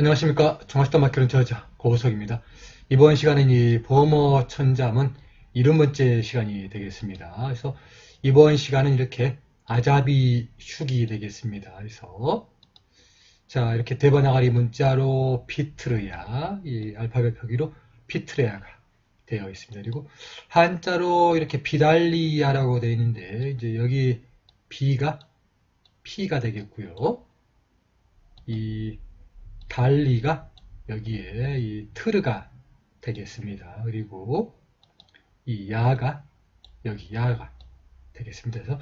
안녕하십니까. 종합시다 마케팅 저자 고우석입니다. 이번 시간은 이 보모 천자문 이름 번째 시간이 되겠습니다. 그래서 이번 시간은 이렇게 아자비 슈기 되겠습니다. 그래서 자 이렇게 대바나가리 문자로 피트르야 이 알파벳 표기로 피트레아가 되어 있습니다. 그리고 한자로 이렇게 비달리아라고 되어 있는데 이제 여기 B가 P가 되겠고요. 이 달리가 여기에 이 트르가 되겠습니다. 그리고 이 야가 여기 야가 되겠습니다. 그래서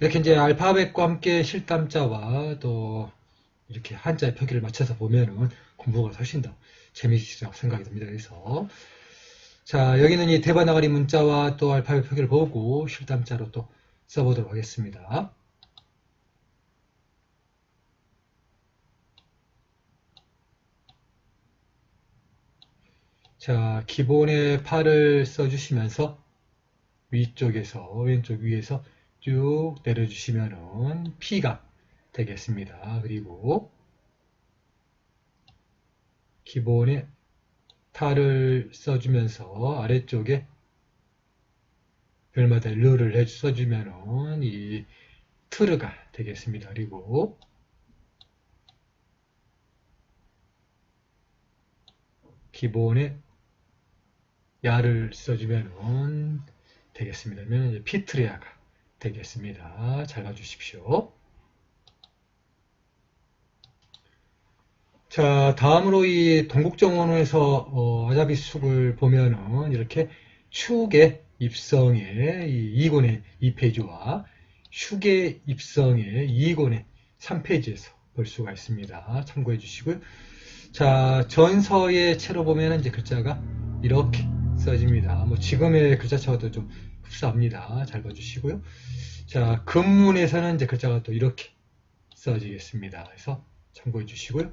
이렇게 이제 알파벳과 함께 실담자와 또 이렇게 한자의 표기를 맞춰서 보면은 공부가 훨씬 더 재미있다고 생각이 듭니다. 그래서 자 여기는 이 대바나가리 문자와 또 알파벳 표기를 보고 실담자로 또 써보도록 하겠습니다. 자, 기본의 팔을 써주시면서 위쪽에서, 왼쪽 위에서 쭉 내려주시면은 P가 되겠습니다. 그리고 기본의 탈을 써주면서 아래쪽에 별마다 르를 해 써주면은 이 트르가 되겠습니다. 그리고 기본의 야를 써주면 되겠습니다. 피트리아가 되겠습니다. 잘 봐주십시오. 자, 다음으로 이 동국정원에서 어, 아자비숙을 보면은 이렇게 축의 입성의 이 2권의 2페이지와 슈의 입성의 2권의 3페이지에서 볼 수가 있습니다. 참고해 주시고요. 자, 전서의 채로 보면 이제 글자가 이렇게 써집니다. 뭐 지금의 글자차와도 좀 흡사합니다. 잘 봐주시고요. 자, 금문에서는 이제 글자가 또 이렇게 써지겠습니다. 그래서 참고해 주시고요.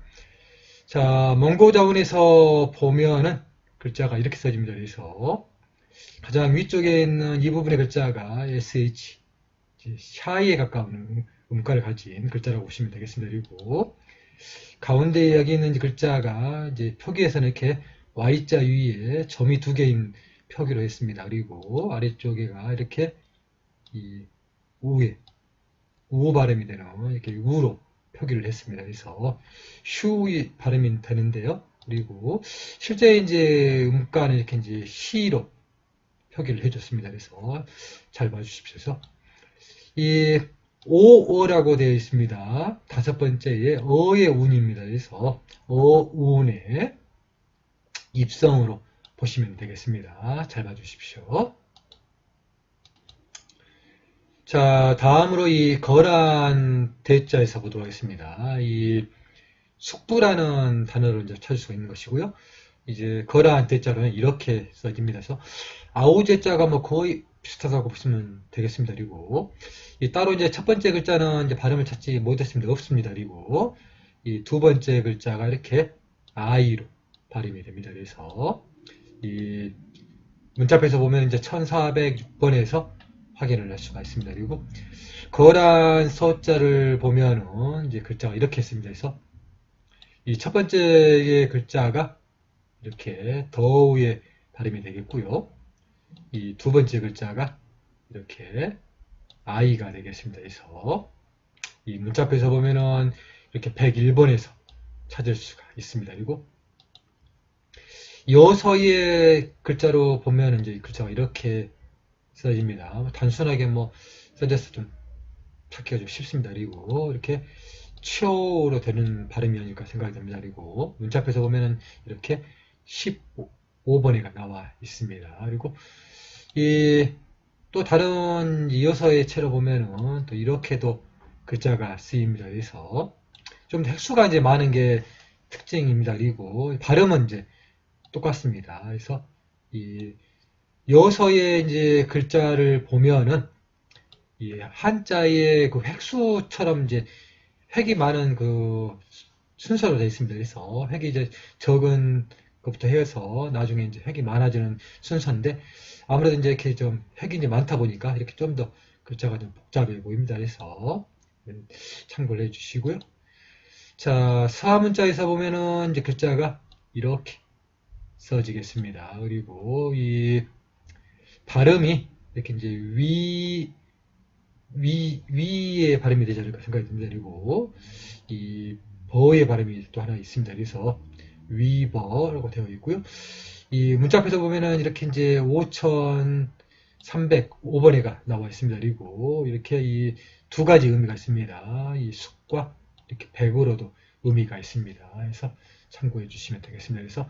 자, 몽고자원에서 보면은 글자가 이렇게 써집니다. 그래서 가장 위쪽에 있는 이 부분의 글자가 SH, 샤이에 가까운 음가를 가진 글자라고 보시면 되겠습니다. 그리고 가운데 여기 있는 글자가 이제 표기에서는 이렇게 Y자 위에 점이 두 개인 표기로 했습니다. 그리고 아래쪽에가 이렇게 이 우에 우 발음이 되는 이렇게 우로 표기를 했습니다. 그래서 슈이 발음이 되는데요. 그리고 실제 이제 음가는 이렇게 이제 시로 표기를 해줬습니다. 그래서 잘 봐주십시오. 이 오어라고 되어 있습니다. 다섯 번째에 어의 운입니다. 그래서 어운의 입성으로 보시면 되겠습니다. 잘 봐주십시오. 자, 다음으로 이 거란 대자에서 보도록 하겠습니다. 이 숙부라는 단어를 이제 찾을 수가 있는 것이고요. 이제 거란 대자로는 이렇게 써집니다. 그래서 아우제자가 뭐 거의 비슷하다고 보시면 되겠습니다. 그리고 이 따로 이제 첫 번째 글자는 이제 발음을 찾지 못했습니다. 없습니다. 그리고 이 두 번째 글자가 이렇게 아이로 발음이 됩니다. 그래서 이 문자표에서 보면 이제 1406번에서 확인을 할 수가 있습니다. 그리고 거란 서자를 보면은 이제 글자가 이렇게 있습니다. 그래서 이 첫 번째의 글자가 이렇게 더우의 발음이 되겠고요. 이 두 번째 글자가 이렇게 아이가 되겠습니다. 그래서 이 문자표에서 보면은 이렇게 101번에서 찾을 수가 있습니다. 그리고 여서의 글자로 보면 이제 글자가 이렇게 써집니다. 단순하게 뭐 써져서 좀 찾기가 좀 쉽습니다. 그리고 이렇게 치어로 되는 발음이 아닐까 생각이 듭니다. 그리고 문자표에서 보면은 이렇게 15번에가 나와 있습니다. 그리고 이 또 다른 이어서의 채로 보면은 또 이렇게도 글자가 쓰입니다. 그래서 좀 획수가 이제 많은 게 특징입니다. 그리고 발음은 이제 똑같습니다. 그래서 이 여서의 이제 글자를 보면은 이 한자의 그 획수처럼 이제 획이 많은 그 순서로 되어 있습니다. 그래서 획이 이제 적은 것부터 해서 나중에 이제 획이 많아지는 순서인데 아무래도 이제 이렇게 좀 획이 이제 많다 보니까 이렇게 좀 더 글자가 좀 복잡해 보입니다. 그래서 참고를 해 주시고요. 자, 서문자에서 보면은 이제 글자가 이렇게 써지겠습니다. 그리고 이 발음이 이렇게 이제 위, 위, 위에 발음이 되지 않을까 생각이 듭니다. 그리고 이 버의 발음이 또 하나 있습니다. 그래서 위버라고 되어 있고요. 이 문자 앞에서 보면은 이렇게 이제 5305번에가 나와 있습니다. 그리고 이렇게 이 두 가지 의미가 있습니다. 이 숙과 이렇게 백으로도 의미가 있습니다. 그래서 참고해 주시면 되겠습니다. 그래서